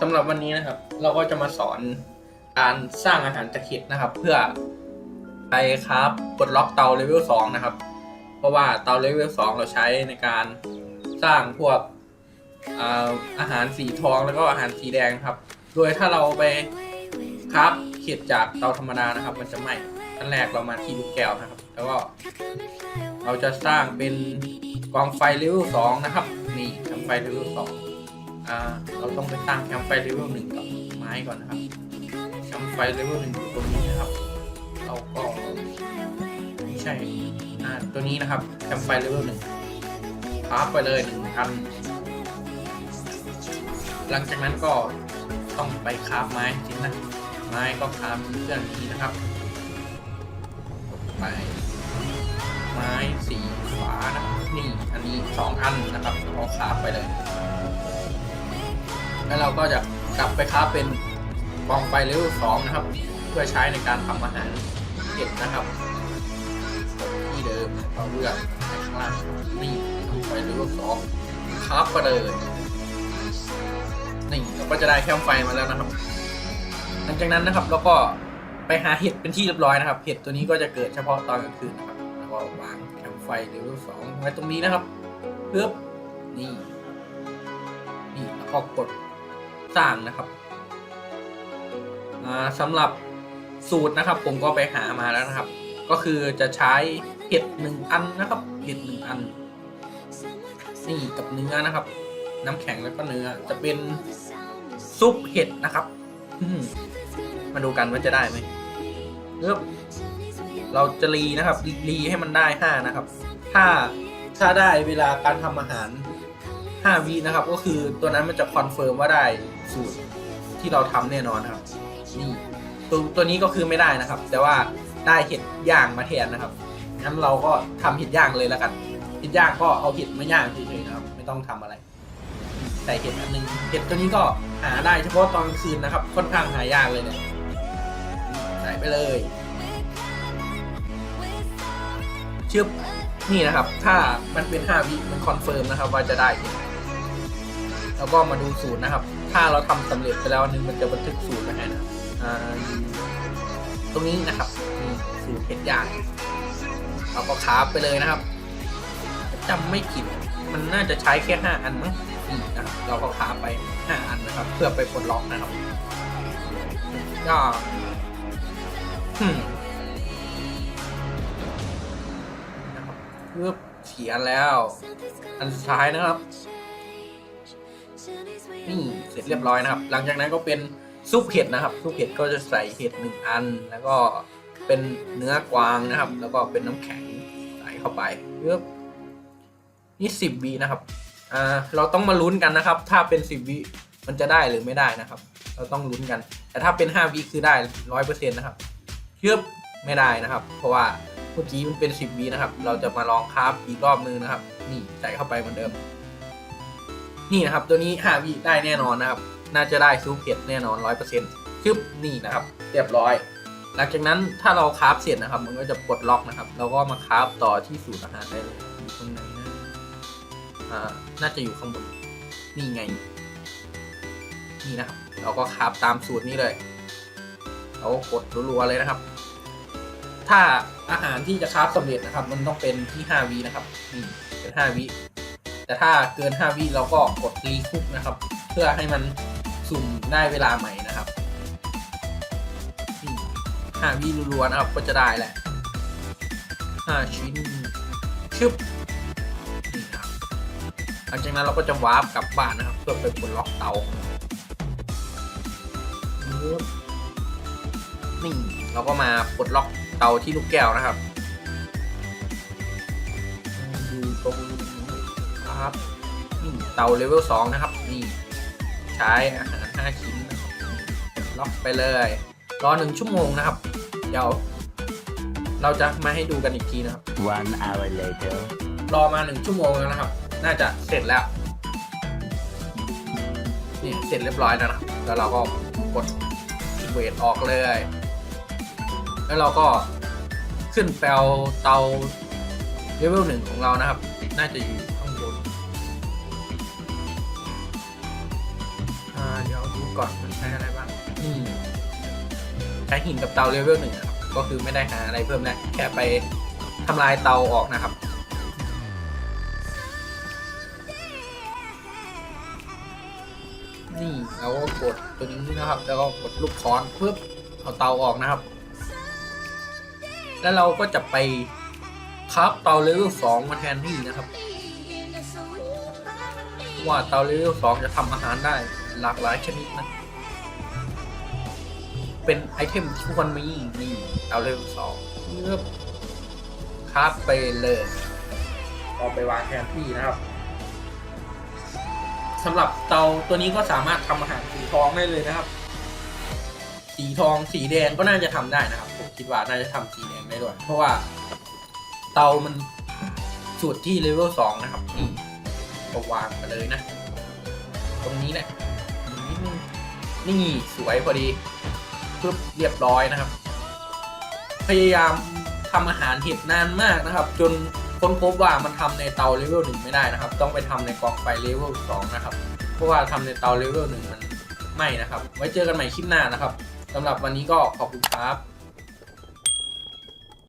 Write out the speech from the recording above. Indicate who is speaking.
Speaker 1: สำหรับวันนี้นะครับ เราก็จะมาสอนการสร้างอาหารจากเห็ดนะครับ เพื่อไปครับปลดล็อกเตาเลเวลสองนะครับ เพราะว่าเตาเลเวลสองเราใช้ในการสร้างพวกอาอาหารสีทองแล้วก็อาหารสีแดงครับ โดยถ้าเราไปครับเห็ดจากเตาธรรมดานะครับ มันจะไหม้อันแรกเรามาที่ลูกแก้วนะครับ แล้วก็เราจะสร้างเป็นกองไฟเลเวลสองนะครับ นี่แคมป์ไฟเลเวลส อ่าเราต้องไปสร้างแคมป์ไฟเลเวลหนึ่งกับไม้ก่อนนะครับแคมป์ไฟเลเวลหนึ่งอยู่ตรงนี้นะครับ เราก็ไม่ใช่อ่าตัวนี้นะครับแคมป์ไฟเลเวลหนึ่งคราฟไปเลยหนึ่งอันหลังจากนั้นก็ต้องไปคราฟไม้จริงนะไม้ก็คราฟเครื่องนี้นะครับไปไม้สีฟ้านะนี่อันนี้สองอันนะครับเราคราฟไปเลย แล้วเราก็จะกลับไปคราเป็นกองไฟเลเวลสองนะครับ เพื่อใช้ในการทำอาหารเห็ดนะครับที่เดิมเราเลือกในข้างล่างนี่กองไฟเลเวลสองคราไปเลยนี่เราก็จะได้แคมไฟมาแล้วนะครับ หลังจากนั้นนะครับเราก็ไปหาเห็ดเป็นที่เรียบร้อยนะครับ เห็ดตัวนี้ก็จะเกิดเฉพาะตอนกลางคืนนะครับแล้วก็วางแคมไฟเลเวลสองไว้ตรงนี้นะครับเพื่อนี่นี่แล้วก็กด สร้างนะครับสำหรับสูตรนะครับ ผมก็ไปหามาแล้วนะครับ ก็คือจะใช้เห็ดหนึ่งอันนะครับเห็ดหนึ่งอันนี่กับเนื้อนะครับ น้ำแข็งแล้วก็เนื้อจะเป็นซุปเห็ดนะครับมาดูกันว่าจะได้ไหมเริ่มเราจะรีนะครับรีรีให้มันได้ห้านะครับ ถ้าถ้าได้เวลาการทำอาหาร ห้าวินะครับ ก็คือตัวนั้นมันจะคอนเฟิร์มว่าได้สูตรที่เราทำแน่นอนครับ นี่ตัวตัวนี้ก็คือไม่ได้นะครับ แต่ว่าได้เห็ดย่างมาแทนนะครับงั้นเราก็ทำเห็ดย่างเลยแล้วกันเห็ดย่างก็เอาเห็ดมาย่างเฉยๆนะครับ ไม่ต้องทำอะไรใส่เห็ดอันหนึงเห็ดตัวนี้ก็หาได้เฉพาะตอนกลางคืนนะครับ ค่อนข้างหายากเลยเนี่ยใส่ไปเลยชึบนี่นะครับ ถ้ามันเป็น 5 วิมันคอนเฟิร์มนะครับ ว่าจะได้ แล้วก็มาดูสูตรนะครับ ถ้าเราทำสำเร็จไปแล้วนึงมันจะบันทึกสูตรไว้ให้นะตรงนี้นะครับสูตรเห็ดย่างเราก็คาบไปเลยนะครับจำไม่ผิดมันน่าจะใช้แค่ห้าอันมั้งนี่นะครับเราก็คาบไปห้าอันนะครับ เพื่อไปปลดล็อกนะครับก็ฮึมนะครับเพื่อเขียนแล้ว อันสุดท้ายนะครับ นี่เสร็จเรียบร้อยนะครับ หลังจากนั้นก็เป็นซุปเห็ดนะครับซุปเห็ดก็จะใส่เห็ดหนึ่งอัน แล้วก็เป็นเนื้อกวางนะครับ แล้วก็เป็นน้ำแข็งใส่เข้าไปเพื่อนี่สิบวินะครับอ่าเราต้องมาลุ้นกันนะครับ ถ้าเป็นสิบวิมันจะได้หรือไม่ได้นะครับ เราต้องลุ้นกัน แต่ถ้าเป็นห้าวิคือได้ร้อยเปอร์เซ็นต์นะครับเชื่อไม่ได้นะครับ เพราะว่าเมื่อกี้มันเป็นสิบวินะครับ เราจะมาลองคราฟอีกรอบนึงนะครับ นี่ใส่เข้าไปเหมือนเดิม นี่นะครับตัวนี้หาวิได้แน่นอนนะครับ น่าจะได้ซูเพ็ดแน่นอนร้อยเปอร์เซ็นต์ชึบนี่นะครับ เรียบร้อย หลังจากนั้นถ้าเราคราฟเสร็จนะครับ มันก็จะปลดล็อกนะครับ เราก็มาคราฟต่อที่สูตรอาหารได้เลยอยู่ตรงไหนนะอ่าน่าจะอยู่ข้างบนนี่ไง นี่นะครับ เราก็คราฟตามสูตรนี้เลย เราก็กดรัวๆเลยนะครับ ถ้าอาหารที่จะคราฟสำเร็จนะครับ มันต้องเป็นที่5วินะครับนี่เป็น5วิ แต่ถ้าเกิน 5 วิเราก็กดรีคุกนะครับ เพื่อให้มันสุ่มได้เวลาใหม่นะครับ5วิรัวๆนะครับก็จะได้แหละ 5 ชิ้นชึบนี่ครับหลังจากนั้นเราก็จะวาร์ปกลับบ้านนะครับ เพื่อไปปลดล็อกเตานี่เราก็มาปลดล็อกเตาที่ลูกแก้วนะครับดูตรง ครับนี่เตาเลเวลสองนะครับ นี่ ใช้อาหาร5ชิ้นนะครับล็อกไปเลยรอหนึ่งชั่วโมงนะครับ เดี๋ยว เราจะมาให้ดูกันอีกทีนะครับ
Speaker 2: One hour later.
Speaker 1: รอมาหนึ่งชั่วโมงแล้วนะครับ น่าจะเสร็จแล้วนี่เสร็จเรียบร้อยแล้วนะครับแล้วเราก็กดเวทออกเลย แล้วเราก็ขึ้นแปลเตาเลเวลหนึ่งของเรานะครับ น่าจะอยู่ ดี๋ยวดูก่อนมันใช้อะไรบ้างอืมใช้หินกับเตาเลเวลหนึ่งนะครับ ก็คือไม่ได้หาอะไรเพิ่มนะ แค่ไปทำลายเตาออกนะครับ นี่เราก็กดตัวนี้นะครับ แล้วก็กดลูกค้อนเพื่อเอาเตาออกนะครับ แล้วเราก็จะไปครับเตาเลเวลสองมาแทนที่นะครับ ว่าเตาเลเวลสองจะทำอาหารได้ หลากหลายชนิดนะ เป็นไอเทมที่ทุกคนมีนี่เตาเลเวลสองเลือกครับไปเลยเอาไปวางแทนที่นะครับสำหรับเตาตัวนี้ก็สามารถทำอาหารสีทองได้เลยนะครับ สีทองสีแดงก็น่าจะทำได้นะครับ ผมคิดว่าน่าจะทำสีแดงได้ด้วย เพราะว่า เตามันสูตรที่เลเวลสองนะครับนี่ก็วางไปเลยนะ ตรงนี้แหละนี่ นี่สวยพอดีปึ๊บเรียบร้อยนะครับ พยายามทำอาหารเห็ดนานมากนะครับ จนค้นพบว่ามันทำในเตาเลเวลหนึ่งไม่ได้นะครับ ต้องไปทำในกองไฟเลเวลสองนะครับ เพราะว่าทำในเตาเลเวลหนึ่งมันไม่นะครับ ไว้เจอกันใหม่คลิปหน้านะครับสำหรับวันนี้ก็ขอบคุณครับ